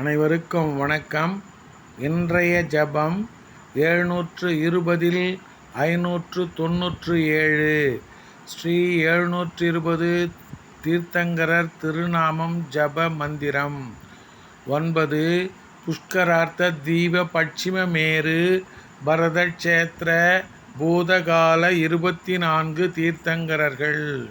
அனைவருக்கும் வணக்கம். இன்றைய ஜபம் எழுநூற்று இருபதில் ஐநூற்று தொன்னூற்று ஏழு. ஸ்ரீ எழுநூற்று இருபது தீர்த்தங்கரர் திருநாமம் ஜப மந்திரம். ஒன்பது புஷ்கரார்த்த தீப பட்சிம மேரு பரதக்ஷேத்திர பூதகால இருபத்தி நான்கு தீர்த்தங்கரர்கள்.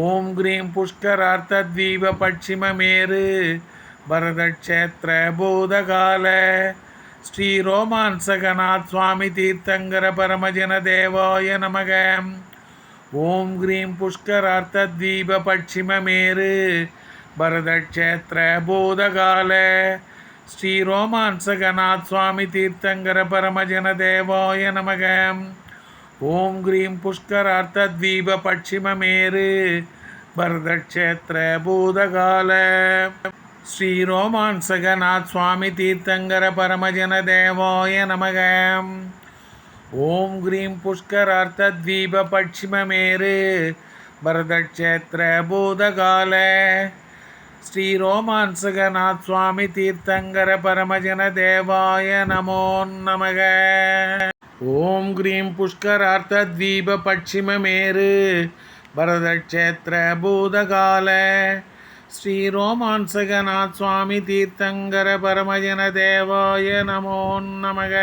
ஓம் கிரீம் புஷ்கரார்த்தத்வீப பட்சிமமேரு பரதக்ஷேத்திர பூதகால. ஸ்ரீ ரோமான்சகநாத் சுவாமி தீர்த்தங்கர பரமஜன தேவாய நமக. ஓம் கிரீம் புஷ்கரார்த்தத்வீப பட்சிமமேரு பரதக்ஷேத்திர பூதகால. ஸ்ரீ ரோமான்சகநாத் சுவாமி தீர்த்தங்கர பரமஜன தேவாய நமக. ஓம் கிரீம் புஷ்கரார்த்தத்வீப பட்சிமமேரு பரதக்ஷேத்திர பூதகால. ஸ்ரீ ரோமான்சகநாத் சுவாமி தீர்த்தங்கர பரமஜன தேவாய நமக. ஓம் கிரீம் புஷ்கரார்த்தத்வீப பட்சிமமேரு பரதக்ஷேத்திர பூதகால. ஸ்ரீ ரோமான்சகநாத் சுவாமி தீர்த்தங்கர பரமஜன தேவாய நமோ நமக. ஓம் க்ரீம் புஷ்கரார்த்தத்வீப பட்சிமமேரு பரதக்ஷேத்திர பூதகால. ஸ்ரீ ரோமான்சகநாத் சுவாமி தீர்த்தங்கர பரமஜன தேவாய நமோ நமக.